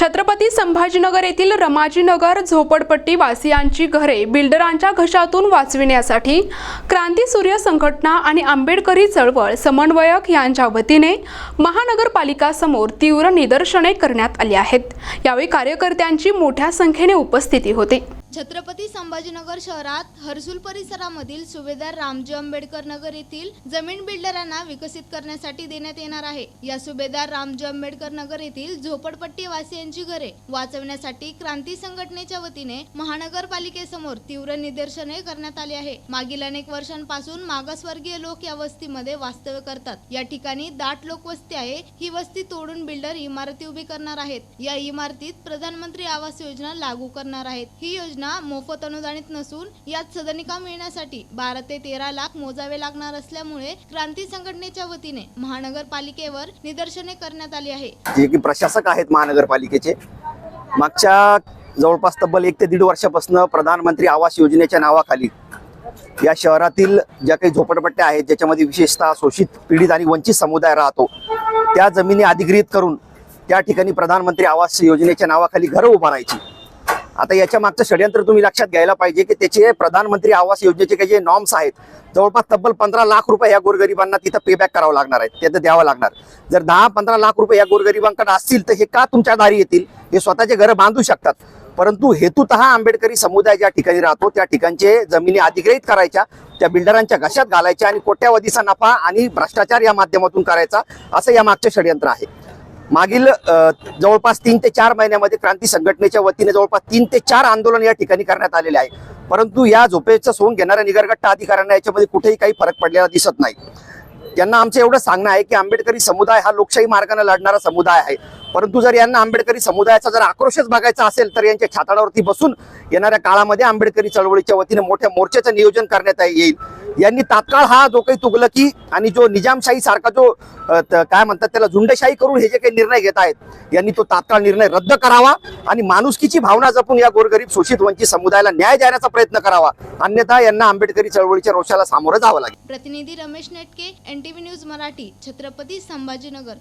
छत्रपती संभाजीनगर येथील रमाजीनगर झोपडपट्टी वासियांची घरे बिल्डरांच्या घशातून वाचविण्यासाठी क्रांती सूर्य संघटना आणि आंबेडकरी चळवळ समन्वयक यांच्या वतीने महानगरपालिकासमोर तीव्र निदर्शने करण्यात आली आहेत. यावेळी कार्यकर्त्यांची मोठ्या संख्येने उपस्थिती होती. छत्रपती संभाजीनगर शहरात हर्सुल परिसरामधील सुभेदार रामजी आंबेडकर नगर येथील जमीन बिल्डरांना विकसित करण्यासाठी देण्यात येणार आहे. या सुभेदार रामजी आंबेडकर नगर येथील झोपडपट्टी वासियांची घरे वाचवण्यासाठी क्रांती संघटनेच्या वतीने महानगरपालिकेसमोर तीव्र निदर्शने करण्यात आली आहे. मागील अनेक वर्षांपासून मागासवर्गीय लोक या वस्तीमध्ये वास्तव्य करतात. या ठिकाणी दाट लोकवस्ती आहे. ही वस्ती तोडून बिल्डर इमारती उभी करणार आहेत. या इमारतीत प्रधानमंत्री आवास योजना लागू करणार आहेत. ही योजना मोफत अनुदानित नसून यात सदनिका मिळण्यासाठी बारा ते तेरा लाख मोजावे लागणार असल्यामुळे क्रांती संघटनेच्या वतीने महानगरपालिकेवर निदर्शने करण्यात आली आहे. जे की प्रशासक आहेत महानगरपालिकेचे. मागच्या जवळपास तब्बल एक ते दीड वर्षापासून प्रधानमंत्री आवास योजनेच्या नावाखाली या शहरातील ज्या काही झोपडपट्ट्या आहेत ज्याच्यामध्ये विशेषतः शोषित पीडित आणि वंचित समुदाय राहतो त्या जमिनी अधिग्रहित करून त्या ठिकाणी प्रधानमंत्री आवास योजनेच्या नावाखाली घरं उभारायची. आता याच्या मागचं षडयंत्र तुम्ही लक्षात घ्यायला पाहिजे की त्याचे प्रधानमंत्री आवास योजनेचे काही जे नॉर्म्स आहेत जवळपास तब्बल पंधरा लाख रुपये या गोरगरिबांना तिथं पेबॅक करावं लागणार आहे ते तर द्यावं लागणार. जर दहा पंधरा लाख रुपये या गोरगरिबांकडे असतील तर हे का तुमच्या दारी येतील? हे स्वतःचे घरं बांधू शकतात. परंतु हेतुत आंबेडकरी समुदाय ज्या ठिकाणी राहतो त्या ठिकाणचे जमिनी अधिग्रहित करायच्या त्या बिल्डरांच्या घशात घालायच्या आणि कोट्यावधीचा नफा आणि भ्रष्टाचार या माध्यमातून करायचा असं या मागचं षडयंत्र आहे. मागील जवळपास तीन ते चार महिन्यामध्ये क्रांती संघटनेच्या वतीने जवळपास तीन ते चार आंदोलन या ठिकाणी करण्यात आलेले आहे. परंतु या झोपेचं सोंग घेणाऱ्या निगरगट्टा अधिकाऱ्यांना याच्यामध्ये कुठेही काही फरक पडलेला दिसत नाही. त्यांना आमचं एवढं सांगणं आहे की आंबेडकरी समुदाय हा लोकशाही मार्गाने लढणारा समुदाय आहे. परंतु जर यांना आंबेडकरी समुदायाचा जर आक्रोशच बघायचा असेल तर यांच्या छाताडावरती बसून येणाऱ्या काळामध्ये आंबेडकरी चळवळीच्या वतीने मोठ्या मोर्चाचं नियोजन करण्यात येईल. यांनी तात्काळ हा जो काही तुगलकी आणि जो निजामशाही सारखा जो काय म्हणतात त्याला झुंडशाही करून हे जे काही निर्णय घेत आहेत यांनी तो तात्काळ निर्णय रद्द करावा आणि माणुसकीची भावना जपून या गोरगरीब शोषित वंचित समुदायाला न्याय देण्याचा प्रयत्न करावा. अन्यथा यांना आंबेडकरी चळवळीच्या रोषाला सामोरं जावं लागेल. प्रतिनिधी रमेश नेटके एनटीव्ही न्यूज मराठी छत्रपती संभाजीनगर.